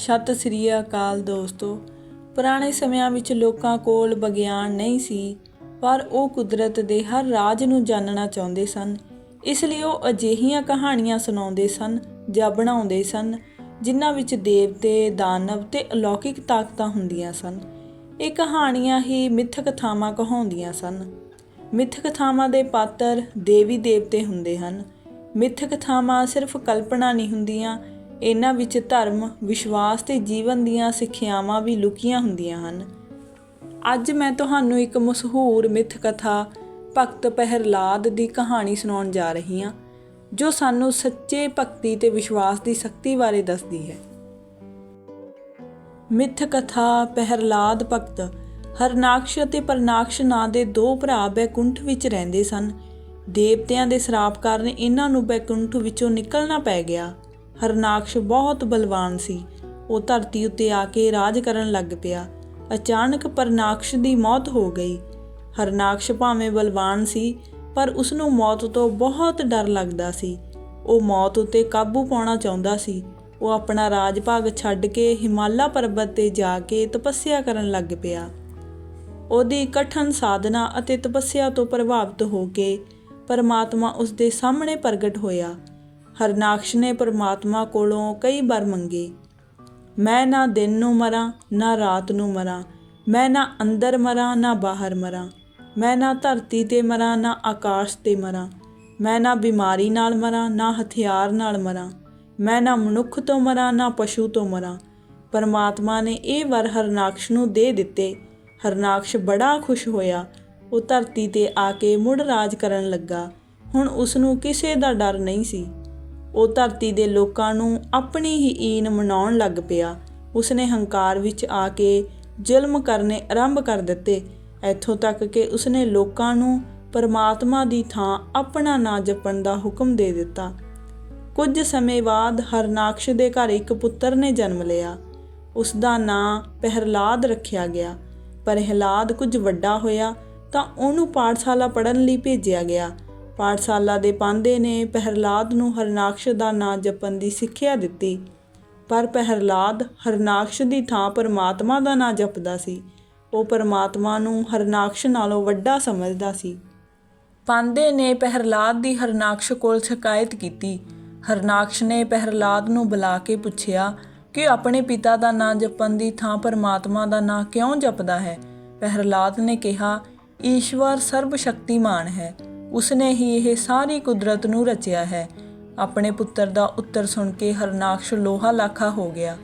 ਸਤਿ ਸ੍ਰੀ ਅਕਾਲ ਦੋਸਤੋ। ਪੁਰਾਣੇ ਸਮਿਆਂ ਵਿੱਚ ਲੋਕਾਂ ਕੋਲ ਵਿਗਿਆਨ ਨਹੀਂ ਸੀ, ਪਰ ਉਹ ਕੁਦਰਤ ਦੇ ਹਰ ਰਾਜ ਨੂੰ ਜਾਣਨਾ ਚਾਹੁੰਦੇ ਸਨ। ਇਸ ਲਈ ਉਹ ਅਜਿਹੀਆਂ ਕਹਾਣੀਆਂ ਸੁਣਾਉਂਦੇ ਸਨ ਜਾਂ ਬਣਾਉਂਦੇ ਸਨ, ਜਿਨ੍ਹਾਂ ਵਿੱਚ ਦੇਵਤੇ, ਦਾਨਵ ਤੇ ਅਲੌਕਿਕ ਤਾਕਤਾਂ ਹੁੰਦੀਆਂ ਸਨ। ਇਹ ਕਹਾਣੀਆਂ ਹੀ ਮਿੱਥ ਕਥਾਵਾਂ ਕਹਾਉਂਦੀਆਂ ਸਨ। ਮਿੱਥ ਕਥਾਵਾਂ ਦੇ ਪਾਤਰ ਦੇਵੀ ਦੇਵਤੇ ਹੁੰਦੇ ਹਨ। ਮਿੱਥ ਕਥਾਵਾਂ ਸਿਰਫ ਕਲਪਨਾ ਨਹੀਂ ਹੁੰਦੀਆਂ ਇਹਨਾਂ ਵਿੱਚ ਧਰਮ, ਵਿਸ਼ਵਾਸ ਤੇ ਜੀਵਨ ਦੀਆਂ ਸਿੱਖਿਆਵਾਂ ਵੀ ਲੁਕੀਆਂ ਹੁੰਦੀਆਂ ਹਨ। ਅੱਜ ਮੈਂ ਤੁਹਾਨੂੰ ਇੱਕ ਮਸ਼ਹੂਰ ਮਿੱਥ ਕਥਾ ਭਗਤ ਪਹਿਰਲਾਦ ਦੀ ਕਹਾਣੀ ਸੁਣਾਉਣ ਜਾ ਰਹੀ ਹਾਂ, ਜੋ ਸਾਨੂੰ ਸੱਚੇ ਭਗਤੀ ਤੇ ਵਿਸ਼ਵਾਸ ਦੀ ਸ਼ਕਤੀ ਬਾਰੇ ਦੱਸਦੀ ਹੈ। ਮਿੱਥ ਕਥਾ ਪਹਿਰਲਾਦ ਭਗਤ, ਹਰਨਾਕਸ਼ ਅਤੇ ਪਰਨਾਕਸ਼ ਨਾਂ ਦੇ ਦੋ ਭਰਾ ਬੈਕੁੰਠ ਵਿੱਚ ਰਹਿੰਦੇ ਸਨ। ਦੇਵਤਿਆਂ ਦੇ ਸ਼ਰਾਪ ਕਾਰਨ ਇਹਨਾਂ ਨੂੰ ਬੈਕੁੰਠ ਵਿੱਚੋਂ ਨਿਕਲਣਾ ਪੈ ਗਿਆ। ਹਰਨਾਕਸ਼ ਬਹੁਤ ਬਲਵਾਨ ਸੀ। ਉਹ ਧਰਤੀ ਉੱਤੇ ਆ ਕੇ ਰਾਜ ਕਰਨ ਲੱਗ ਪਿਆ। ਅਚਾਨਕ ਪਰਨਾਕਸ਼ ਦੀ ਮੌਤ ਹੋ ਗਈ। ਹਰਨਾਕਸ਼ ਭਾਵੇਂ ਬਲਵਾਨ ਸੀ, ਪਰ ਉਸ ਨੂੰ ਮੌਤ ਤੋਂ ਬਹੁਤ ਡਰ ਲੱਗਦਾ ਸੀ। ਉਹ ਮੌਤ ਉੱਤੇ ਕਾਬੂ ਪਾਉਣਾ ਚਾਹੁੰਦਾ ਸੀ। ਉਹ ਆਪਣਾ ਰਾਜ ਭਾਗ ਛੱਡ ਕੇ ਹਿਮਾਲਾ ਪਰਬਤ ਤੇ ਜਾ ਕੇ ਤਪੱਸਿਆ ਕਰਨ ਲੱਗ ਪਿਆ। ਉਹਦੀ ਕਠਨ ਸਾਧਨਾ ਅਤੇ ਤਪੱਸਿਆ ਤੋਂ ਪ੍ਰਭਾਵਿਤ ਹੋ ਕੇ ਪਰਮਾਤਮਾ ਉਸ ਦੇ ਸਾਹਮਣੇ ਪ੍ਰਗਟ ਹੋਇਆ। ਹਰਨਾਕਸ਼ ਨੇ ਪਰਮਾਤਮਾ ਕੋਲੋਂ ਕਈ ਵਾਰ ਮੰਗੇ, ਮੈਂ ਨਾ ਦਿਨ ਨੂੰ ਮਰਾਂ, ਨਾ ਰਾਤ ਨੂੰ ਮਰਾਂ, ਮੈਂ ਨਾ ਅੰਦਰ ਮਰਾਂ, ਨਾ ਬਾਹਰ ਮਰਾਂ, ਮੈਂ ਨਾ ਧਰਤੀ ਤੇ ਮਰਾਂ, ਨਾ ਆਕਾਸ਼ ਤੇ ਮਰਾਂ, ਮੈਂ ਨਾ ਬਿਮਾਰੀ ਨਾਲ ਮਰਾਂ, ਨਾ ਹਥਿਆਰ ਨਾਲ ਮਰਾਂ, ਮੈਂ ਨਾ ਮਨੁੱਖ ਤੋਂ ਮਰਾਂ, ਨਾ ਪਸ਼ੂ ਤੋਂ ਮਰਾਂ। ਪਰਮਾਤਮਾ ਨੇ ਇਹ ਵਰ ਹਰਨਾਕਸ਼ ਨੂੰ ਦੇ ਦਿੱਤੇ। ਹਰਨਾਕਸ਼ ਬੜਾ ਖੁਸ਼ ਹੋਇਆ। ਉਹ ਧਰਤੀ ਤੇ ਆ ਕੇ ਮੁੜ ਰਾਜ ਕਰਨ ਲੱਗਾ। ਹੁਣ ਉਸ ਨੂੰ ਕਿਸੇ ਦਾ ਡਰ ਨਹੀਂ ਸੀ। ਉਹ ਧਰਤੀ ਦੇ ਲੋਕਾਂ ਨੂੰ ਆਪਣੀ ਹੀ ਈਨ ਮਨਾਉਣ ਲੱਗ ਪਿਆ। ਉਸਨੇ ਹੰਕਾਰ ਵਿੱਚ ਆ ਕੇ ਜ਼ੁਲਮ ਕਰਨੇ ਆਰੰਭ ਕਰ ਦਿੱਤੇ। ਇੱਥੋਂ ਤੱਕ ਕਿ ਉਸਨੇ ਲੋਕਾਂ ਨੂੰ ਪਰਮਾਤਮਾ ਦੀ ਥਾਂ ਆਪਣਾ ਨਾਂ ਜਪਣ ਦਾ ਹੁਕਮ ਦੇ ਦਿੱਤਾ। ਕੁਝ ਸਮੇਂ ਬਾਅਦ ਹਰਨਾਕਸ਼ ਦੇ ਘਰ ਇੱਕ ਪੁੱਤਰ ਨੇ ਜਨਮ ਲਿਆ। ਉਸ ਦਾ ਨਾਂ ਪਹਿਰਲਾਦ ਰੱਖਿਆ ਗਿਆ। ਪ੍ਰਹਿਲਾਦ ਕੁਝ ਵੱਡਾ ਹੋਇਆ ਤਾਂ ਉਹਨੂੰ ਪਾਠਸ਼ਾਲਾ ਪੜ੍ਹਨ ਲਈ ਭੇਜਿਆ ਗਿਆ। ਪਾਠਸ਼ਾਲਾ ਦੇ ਪਾਂਦੇ ਨੇ ਪਹਿਰਲਾਦ ਨੂੰ ਹਰਨਾਕਸ਼ ਦਾ ਨਾਂ ਜਪਣ ਦੀ ਸਿੱਖਿਆ ਦਿੱਤੀ। ਪਰ ਪਹਿਰਲਾਦ ਹਰਨਾਕਸ਼ ਦੀ ਥਾਂ ਪਰਮਾਤਮਾ ਦਾ ਨਾਂ ਜਪਦਾ ਸੀ। ਉਹ ਪਰਮਾਤਮਾ ਨੂੰ ਹਰਨਾਕਸ਼ ਨਾਲੋਂ ਵੱਡਾ ਸਮਝਦਾ ਸੀ। ਪਾਂਧੇ ਨੇ ਪਹਿਰਲਾਦ ਦੀ ਹਰਨਾਕਸ਼ ਕੋਲ ਸ਼ਿਕਾਇਤ ਕੀਤੀ। ਹਰਨਾਕਸ਼ ਨੇ ਪਹਿਰਲਾਦ ਨੂੰ ਬੁਲਾ ਕੇ ਪੁੱਛਿਆ ਕਿ ਆਪਣੇ ਪਿਤਾ ਦਾ ਨਾਂ ਜਪਣ ਦੀ ਥਾਂ ਪਰਮਾਤਮਾ ਦਾ ਨਾਂ ਕਿਉਂ ਜਪਦਾ ਹੈ? ਪਹਿਰਲਾਦ ਨੇ ਕਿਹਾ, ਈਸ਼ਵਰ ਸਰਬ ਸ਼ਕਤੀਮਾਨ ਹੈ। ਉਸਨੇ ਹੀ ਇਹ ਸਾਰੀ ਕੁਦਰਤ ਨੂੰ ਰਚਿਆ ਹੈ। ਆਪਣੇ ਪੁੱਤਰ ਦਾ ਉੱਤਰ ਸੁਣ ਕੇ ਹਰਨਾਕਸ਼ ਲੋਹਾ ਲਾਖਾ ਹੋ ਗਿਆ।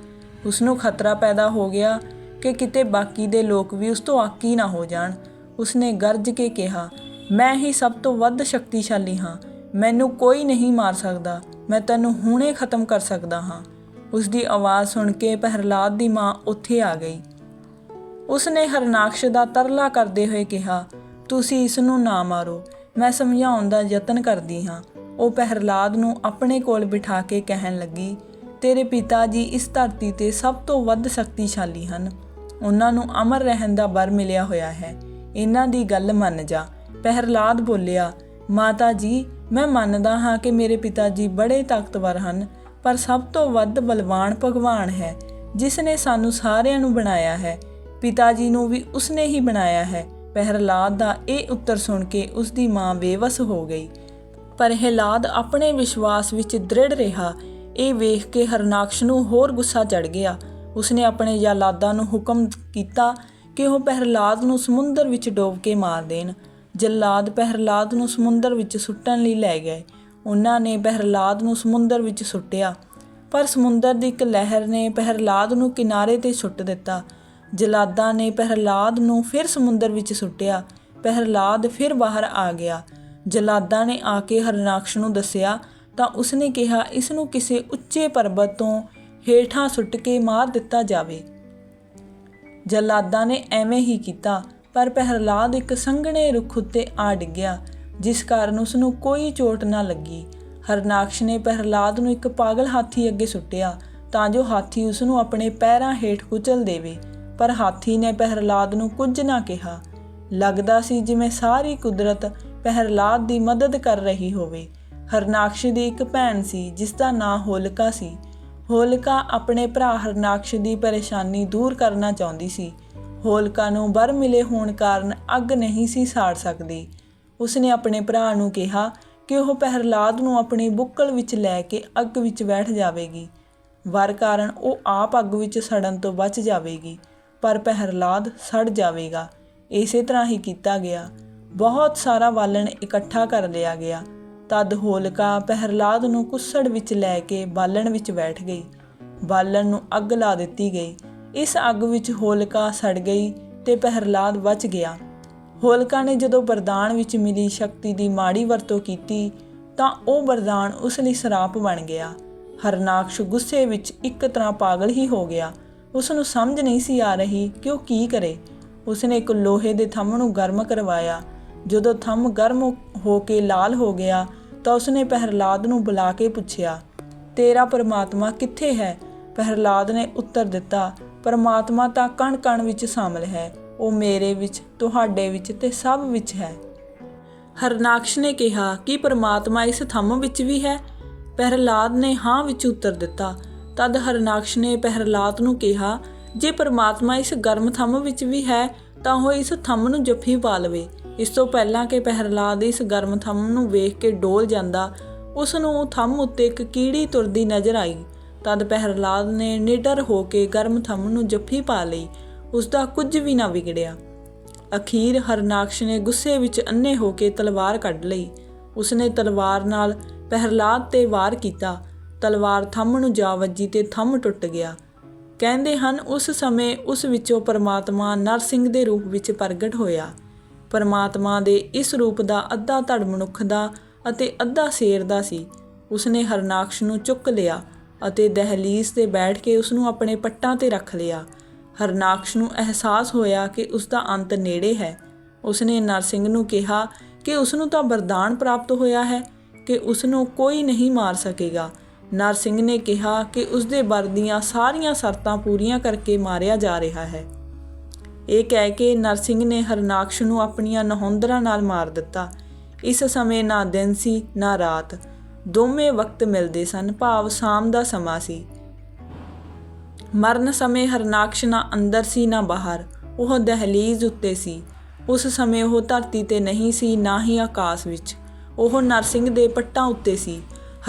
ਉਸ ਨੂੰ ਖਤਰਾ ਪੈਦਾ ਹੋ ਗਿਆ ਕਿ ਕਿਤੇ ਬਾਕੀ ਦੇ ਲੋਕ ਵੀ ਉਸ ਤੋਂ ਆਕੀ ਨਾ ਹੋ ਜਾਣ। ਉਸਨੇ ਗਰਜ ਕੇ ਕਿਹਾ, ਮੈਂ ਹੀ ਸਭ ਤੋਂ ਵੱਧ ਸ਼ਕਤੀਸ਼ਾਲੀ ਹਾਂ। ਮੈਨੂੰ ਕੋਈ ਨਹੀਂ ਮਾਰ ਸਕਦਾ। ਮੈਂ ਤੈਨੂੰ ਹੁਣੇ ਖਤਮ ਕਰ ਸਕਦਾ ਹਾਂ। ਉਸ ਦੀ ਆਵਾਜ਼ ਸੁਣ ਕੇ ਪਹਿਰਲਾਦ ਦੀ ਮਾਂ ਉੱਥੇ ਆ ਗਈ। ਉਸਨੇ ਹਰਨਾਕਸ਼ ਦਾ ਤਰਲਾ ਕਰਦੇ ਹੋਏ ਕਿਹਾ, ਤੁਸੀਂ ਇਸ ਨੂੰ ਨਾ ਮਾਰੋ। ਮੈਂ ਸਮਝਾਉਣ ਦਾ ਯਤਨ ਕਰਦੀ ਹਾਂ। ਉਹ ਪਹਿਰਲਾਦ ਨੂੰ ਆਪਣੇ ਕੋਲ ਬਿਠਾ ਕੇ ਕਹਿਣ ਲੱਗੀ, ਤੇਰੇ ਪਿਤਾ ਜੀ ਇਸ ਧਰਤੀ ਤੇ ਸਭ ਤੋਂ ਵੱਧ ਸ਼ਕਤੀਸ਼ਾਲੀ ਹਨ। ਉਹਨਾਂ ਨੂੰ ਅਮਰ ਰਹਿਣ ਦਾ ਵਰ ਮਿਲਿਆ ਹੋਇਆ ਹੈ। ਇਹਨਾਂ ਦੀ ਗੱਲ ਮੰਨ ਜਾ। ਪਹਿਰਲਾਦ ਬੋਲਿਆ, ਮਾਤਾ ਜੀ, ਮੈਂ ਮੰਨਦਾ ਹਾਂ ਕਿ ਮੇਰੇ ਪਿਤਾ ਜੀ ਬੜੇ ਤਾਕਤਵਰ ਹਨ, ਪਰ ਸਭ ਤੋਂ ਵੱਧ ਬਲਵਾਨ ਭਗਵਾਨ ਹੈ, ਜਿਸ ਨੇ ਸਾਨੂੰ ਸਾਰਿਆਂ ਨੂੰ ਬਣਾਇਆ ਹੈ। ਪਿਤਾ ਜੀ ਨੂੰ ਵੀ ਉਸਨੇ ਹੀ ਬਣਾਇਆ ਹੈ। ਪ੍ਰਹਿਲਾਦ ਦਾ ਇਹ ਉੱਤਰ ਸੁਣ ਕੇ ਉਸ ਦੀ ਮਾਂ ਬੇਵਸ ਹੋ ਗਈ। ਪ੍ਰਹਿਲਾਦ ਆਪਣੇ ਵਿਸ਼ਵਾਸ ਵਿੱਚ ਦ੍ਰਿੜ ਰਿਹਾ। ਇਹ ਵੇਖ ਕੇ ਹਰਨਾਕਸ਼ ਨੂੰ ਹੋਰ ਗੁੱਸਾ ਚੜ ਗਿਆ। ਉਸਨੇ ਆਪਣੇ ਯਾਲਾਦਾਂ ਨੂੰ ਹੁਕਮ ਕੀਤਾ ਕਿ ਉਹ ਪਹਿਰਲਾਦ ਨੂੰ ਸਮੁੰਦਰ ਵਿੱਚ ਡੋਬ ਕੇ ਮਾਰ ਦੇਣ। ਜਲਾਦ ਪ੍ਰਹਿਲਾਦ ਨੂੰ ਸਮੁੰਦਰ ਵਿੱਚ ਸੁੱਟਣ ਲਈ ਲੈ ਗਏ। ਉਹਨਾਂ ਨੇ ਪਹਿਰਲਾਦ ਨੂੰ ਸਮੁੰਦਰ ਵਿੱਚ ਸੁੱਟਿਆ। ਪਰ ਸਮੁੰਦਰ ਦੀ ਇੱਕ ਲਹਿਰ ਨੇ ਪ੍ਰਹਿਲਾਦ ਨੂੰ ਕਿਨਾਰੇ ਤੇ ਸੁੱਟ ਦਿੱਤਾ। ਜਲਾਦਾਂ ਨੇ ਪਹਿਰਲਾਦ ਨੂੰ ਫਿਰ ਸਮੁੰਦਰ ਵਿੱਚ ਸੁੱਟਿਆ। ਪਹਿਰਲਾਦ ਫਿਰ ਬਾਹਰ ਆ ਗਿਆ। ਜਲਾਦਾਂ ਨੇ ਆ ਕੇ ਹਰਨਾਕਸ਼ ਨੂੰ ਦੱਸਿਆ, ਤਾਂ ਉਸਨੇ ਕਿਹਾ, ਇਸ ਨੂੰ ਕਿਸੇ ਉੱਚੇ ਪਰਬਤ ਤੋਂ ਹੇਠਾਂ ਸੁੱਟ ਕੇ ਮਾਰ ਦਿੱਤਾ ਜਾਵੇ। ਜਲਾਦਾਂ ਨੇ ਐਵੇਂ ਹੀ ਕੀਤਾ, ਪਰ ਪਹਿਰਲਾਦ ਇੱਕ ਸੰਘਣੇ ਰੁੱਖ ਉੱਤੇ ਆ ਡਿੱਗਿਆ, ਜਿਸ ਕਾਰਨ ਉਸ ਨੂੰ ਕੋਈ ਚੋਟ ਨਾ ਲੱਗੀ। ਹਰਨਾਕਸ਼ ਨੇ ਪਹਿਰਲਾਦ ਨੂੰ ਇੱਕ ਪਾਗਲ ਹਾਥੀ ਅੱਗੇ ਸੁੱਟਿਆ, ਤਾਂ ਜੋ ਹਾਥੀ ਉਸ ਨੂੰ ਆਪਣੇ ਪੈਰਾਂ ਹੇਠ ਕੁਚਲ ਦੇਵੇ। ਪਰ ਹਾਥੀ ਨੇ ਪਹਿਰਲਾਦ ਨੂੰ ਕੁਝ ਨਾ ਕਿਹਾ। ਲੱਗਦਾ ਸੀ ਜਿਵੇਂ ਸਾਰੀ ਕੁਦਰਤ ਪਹਿਰਲਾਦ ਦੀ ਮਦਦ ਕਰ ਰਹੀ ਹੋਵੇ। ਹਰਨਾਕਸ਼ ਦੀ ਇੱਕ ਭੈਣ ਸੀ, ਜਿਸ ਦਾ ਨਾਂ ਹੋਲਕਾ ਸੀ। ਹੋਲਕਾ ਆਪਣੇ ਭਰਾ ਹਰਨਾਕਸ਼ ਦੀ ਪਰੇਸ਼ਾਨੀ ਦੂਰ ਕਰਨਾ ਚਾਹੁੰਦੀ ਸੀ। ਹੋਲਕਾ ਨੂੰ ਬਰ ਮਿਲੇ ਹੋਣ ਕਾਰਨ ਅੱਗ ਨਹੀਂ ਸੀ ਸਾੜ ਸਕਦੀ। ਉਸਨੇ ਆਪਣੇ ਭਰਾ ਨੂੰ ਕਿਹਾ ਕਿ ਉਹ ਪਹਿਰਲਾਦ ਨੂੰ ਆਪਣੀ ਬੁੱਕਲ ਵਿੱਚ ਲੈ ਕੇ ਅੱਗ ਵਿੱਚ ਬੈਠ ਜਾਵੇਗੀ। ਵਰ ਕਾਰਨ ਉਹ ਆਪ ਅੱਗ ਵਿੱਚ ਸੜਨ ਤੋਂ ਬਚ ਜਾਵੇਗੀ। ਪਰ ਪਹਿਰਲਾਦ ਸੜ ਜਾਵੇਗਾ। ਇਸੇ ਤਰ੍ਹਾਂ ਹੀ ਕੀਤਾ ਗਿਆ। ਬਹੁਤ ਸਾਰਾ ਬਾਲਣ ਇਕੱਠਾ ਕਰ ਲਿਆ ਗਿਆ। ਤਦ ਹੋਲਕਾ ਪਹਿਰਲਾਦ ਨੂੰ ਕੁੱਸੜ ਵਿੱਚ ਲੈ ਕੇ ਬਾਲਣ ਵਿੱਚ ਬੈਠ ਗਈ। ਬਾਲਣ ਨੂੰ ਅੱਗ ਲਾ ਦਿੱਤੀ ਗਈ। ਇਸ ਅੱਗ ਵਿੱਚ ਹੋਲਕਾ ਸੜ ਗਈ ਤੇ ਪਹਿਰਲਾਦ ਬਚ ਗਿਆ। ਹੋਲਕਾ ਨੇ ਜਦੋਂ ਵਰਦਾਨ ਵਿੱਚ ਮਿਲੀ ਸ਼ਕਤੀ ਦੀ ਮਾੜੀ ਵਰਤੋਂ ਕੀਤੀ, ਤਾਂ ਉਹ ਵਰਦਾਨ ਉਸ ਲਈ ਸਰਾਪ ਬਣ ਗਿਆ। ਹਰਨਾਕਸ਼ ਗੁੱਸੇ ਵਿੱਚ ਇੱਕ ਤਰ੍ਹਾਂ ਪਾਗਲ ਹੀ ਹੋ ਗਿਆ। ਉਸ ਨੂੰ ਸਮਝ ਨਹੀਂ ਸੀ ਆ ਰਹੀ ਕਿ ਉਹ ਕੀ ਕਰੇ। ਉਸਨੇ ਇੱਕ ਲੋਹੇ ਦੇ ਥੰਮ ਨੂੰ ਗਰਮ ਕਰਵਾਇਆ। ਜਦੋਂ ਥੰਮ ਗਰਮ ਹੋ ਕੇ ਲਾਲ ਹੋ ਗਿਆ, ਤਾਂ ਉਸਨੇ ਪਹਿਰਲਾਦ ਨੂੰ ਬੁਲਾ ਕੇ ਪੁੱਛਿਆ, ਤੇਰਾ ਪਰਮਾਤਮਾ ਕਿੱਥੇ ਹੈ? ਪਹਿਰਲਾਦ ਨੇ ਉੱਤਰ ਦਿੱਤਾ, ਪਰਮਾਤਮਾ ਤਾਂ ਕਣ-ਕਣ ਵਿੱਚ ਸ਼ਾਮਲ ਹੈ। ਉਹ ਮੇਰੇ ਵਿੱਚ, ਤੁਹਾਡੇ ਵਿੱਚ ਤੇ ਸਭ ਵਿੱਚ ਹੈ। ਹਰਨਾਕਸ਼ ਨੇ ਕਿਹਾ, ਕਿ ਪਰਮਾਤਮਾ ਇਸ ਥੰਮ ਵਿੱਚ ਵੀ ਹੈ? ਪਹਿਰਲਾਦ ਨੇ ਹਾਂ ਵਿੱਚ ਉੱਤਰ ਦਿੱਤਾ ਤਦ ਹਰਨਾਕਸ਼ ਨੇ ਪਹਿਰਲਾਦ ਨੂੰ ਕਿਹਾ, ਜੇ ਪਰਮਾਤਮਾ ਇਸ ਗਰਮ ਥੰਮ ਵਿੱਚ ਵੀ ਹੈ, ਤਾਂ ਉਹ ਇਸ ਥੰਮ ਨੂੰ ਜੱਫੀ ਪਾ ਲਵੇ। ਇਸ ਤੋਂ ਪਹਿਲਾਂ ਕਿ ਪਹਿਰਲਾਦ ਇਸ ਗਰਮ ਥੰਮ ਨੂੰ ਵੇਖ ਕੇ ਡੋਲ ਜਾਂਦਾ, ਉਸ ਨੂੰ ਥੰਮ ਉੱਤੇ ਇੱਕ ਕੀੜੀ ਤੁਰਦੀ ਨਜ਼ਰ ਆਈ। ਤਦ ਪਹਿਰਲਾਦ ਨੇ ਨਿਡਰ ਹੋ ਕੇ ਗਰਮ ਥੰਮ ਨੂੰ ਜੱਫੀ ਪਾ ਲਈ। ਉਸ ਦਾ ਕੁਝ ਵੀ ਨਾ ਵਿਗੜਿਆ। ਅਖੀਰ ਹਰਨਾਕਸ਼ ਨੇ ਗੁੱਸੇ ਵਿੱਚ ਅੰਨੇ ਹੋ ਕੇ ਤਲਵਾਰ ਕੱਢ ਲਈ। ਉਸਨੇ ਤਲਵਾਰ ਨਾਲ ਪਹਿਰਲਾਦ ਤੇ ਵਾਰ ਕੀਤਾ। ਤਲਵਾਰ ਥੰਮ ਨੂੰ ਜਾ ਵੱਜੀ ਤੇ ਥੰਮ ਟੁੱਟ ਗਿਆ। ਕਹਿੰਦੇ ਹਨ, ਉਸ ਸਮੇਂ ਉਸ ਵਿੱਚੋਂ ਪਰਮਾਤਮਾ ਨਰਸਿੰਘ ਦੇ ਰੂਪ ਵਿੱਚ ਪ੍ਰਗਟ ਹੋਇਆ। ਪਰਮਾਤਮਾ ਦੇ ਇਸ ਰੂਪ ਦਾ ਅੱਧਾ ਧੜ ਮਨੁੱਖ ਦਾ ਅਤੇ ਅੱਧਾ ਸ਼ੇਰ ਦਾ ਸੀ। ਉਸਨੇ ਹਰਨਾਕਸ਼ ਨੂੰ ਚੁੱਕ ਲਿਆ ਅਤੇ ਦਹਲੀਜ਼ ਤੇ ਬੈਠ ਕੇ ਉਸ ਨੂੰ ਆਪਣੇ ਪੱਟਾਂ ਤੇ ਰੱਖ ਲਿਆ। ਹਰਨਾਕਸ਼ ਨੂੰ ਅਹਿਸਾਸ ਹੋਇਆ ਕਿ ਉਸ ਦਾ ਅੰਤ ਨੇੜੇ ਹੈ। ਉਸਨੇ ਨਰਸਿੰਘ ਨੂੰ ਕਿਹਾ ਕਿ ਉਸ ਨੂੰ ਤਾਂ ਵਰਦਾਨ ਪ੍ਰਾਪਤ ਹੋਇਆ ਹੈ ਕਿ ਉਸ ਨੂੰ ਕੋਈ ਨਹੀਂ ਮਾਰ ਸਕੇਗਾ। ਨਰਸਿੰਘ ਨੇ ਕਿਹਾ ਕਿ ਉਸ ਦੇ ਵਰ ਦੀਆਂ ਸਾਰੀਆਂ ਸ਼ਰਤਾਂ ਪੂਰੀਆਂ ਕਰਕੇ ਮਾਰਿਆ ਜਾ ਰਿਹਾ ਹੈ। ਇਹ ਕਹਿ ਕੇ ਨਰਸਿੰਘ ਨੇ ਹਰਨਾਕਸ਼ ਨੂੰ ਆਪਣੀਆਂ ਨਹੋਂਦਰਾਂ ਨਾਲ ਮਾਰ ਦਿੱਤਾ। ਇਸ ਸਮੇਂ ਨਾ ਦਿਨ ਸੀ, ਨਾ ਰਾਤ। ਦੋਵੇਂ ਵਕਤ ਮਿਲਦੇ ਸਨ, ਭਾਵ ਸ਼ਾਮ ਦਾ ਸਮਾਂ ਸੀ। ਮਰਨ ਸਮੇਂ ਹਰਨਾਕਸ਼ ਨਾ ਅੰਦਰ ਸੀ, ਨਾ ਬਾਹਰ। ਉਹ ਦਹਲੀਜ਼ ਉੱਤੇ ਸੀ। ਉਸ ਸਮੇਂ ਉਹ ਧਰਤੀ ਤੇ ਨਹੀਂ ਸੀ, ਨਾ ਹੀ ਆਕਾਸ਼ ਵਿੱਚ। ਉਹ ਨਰਸਿੰਘ ਦੇ ਪੱਟਾਂ ਉੱਤੇ ਸੀ।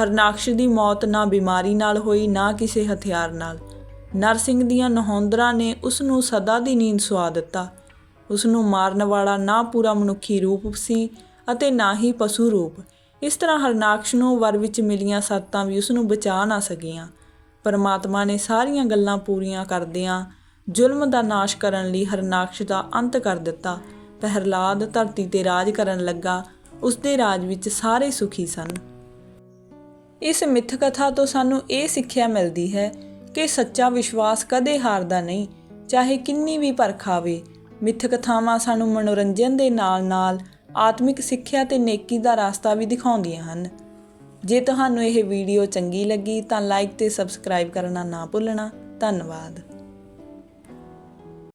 ਹਰਨਾਕਸ਼ ਦੀ ਮੌਤ ਨਾ ਬਿਮਾਰੀ ਨਾਲ ਹੋਈ, ਨਾ ਕਿਸੇ ਹਥਿਆਰ ਨਾਲ। ਨਰਸਿੰਘ ਦੀਆਂ ਨਹੋਂਦਰਾਂ ਨੇ ਉਸ ਨੂੰ ਸਦਾ ਦੀ ਨੀਂਦ ਸੁਆ ਦਿੱਤਾ। ਉਸ ਨੂੰ ਮਾਰਨ ਵਾਲਾ ਨਾ ਪੂਰਾ ਮਨੁੱਖੀ ਰੂਪ ਸੀ ਅਤੇ ਨਾ ਹੀ ਪਸ਼ੂ ਰੂਪ। ਇਸ ਤਰ੍ਹਾਂ ਹਰਨਾਕਸ਼ ਨੂੰ ਵਰ ਵਿੱਚ ਮਿਲੀਆਂ ਸੱਤਾਂ ਵੀ ਉਸ ਨੂੰ ਬਚਾ ਨਾ ਸਕੀਆਂ। ਪਰਮਾਤਮਾ ਨੇ ਸਾਰੀਆਂ ਗੱਲਾਂ ਪੂਰੀਆਂ ਕਰਦਿਆਂ ਜ਼ੁਲਮ ਦਾ ਨਾਸ਼ ਕਰਨ ਲਈ ਹਰਨਾਕਸ਼ ਦਾ ਅੰਤ ਕਰ ਦਿੱਤਾ। ਪਹਿਰਲਾਦ ਧਰਤੀ ਤੇ ਰਾਜ ਕਰਨ ਲੱਗਾ। ਉਸ ਦੇ ਰਾਜ ਵਿੱਚ ਸਾਰੇ ਸੁਖੀ ਸਨ। ਇਸ ਮਿੱਥ ਕਥਾ ਤੋਂ ਸਾਨੂੰ ਇਹ ਸਿੱਖਿਆ ਮਿਲਦੀ ਹੈ ਕਿ ਸੱਚਾ ਵਿਸ਼ਵਾਸ ਕਦੇ ਹਾਰਦਾ ਨਹੀਂ, ਚਾਹੇ ਕਿੰਨੀ ਵੀ ਪਰਖ ਆਵੇ ਮਿੱਥ ਕਥਾਵਾਂ ਸਾਨੂੰ ਮਨੋਰੰਜਨ ਦੇ ਨਾਲ-ਨਾਲ ਆਤਮਿਕ ਸਿੱਖਿਆ ਤੇ ਨੇਕੀ ਦਾ ਰਸਤਾ ਵੀ ਦਿਖਾਉਂਦੀਆਂ ਹਨ। ਜੇ ਤੁਹਾਨੂੰ ਇਹ ਵੀਡੀਓ ਚੰਗੀ ਲੱਗੀ ਤਾਂ ਲਾਈਕ ਤੇ ਸਬਸਕ੍ਰਾਈਬ ਕਰਨਾ ਨਾ ਭੁੱਲਣਾ। ਧੰਨਵਾਦ।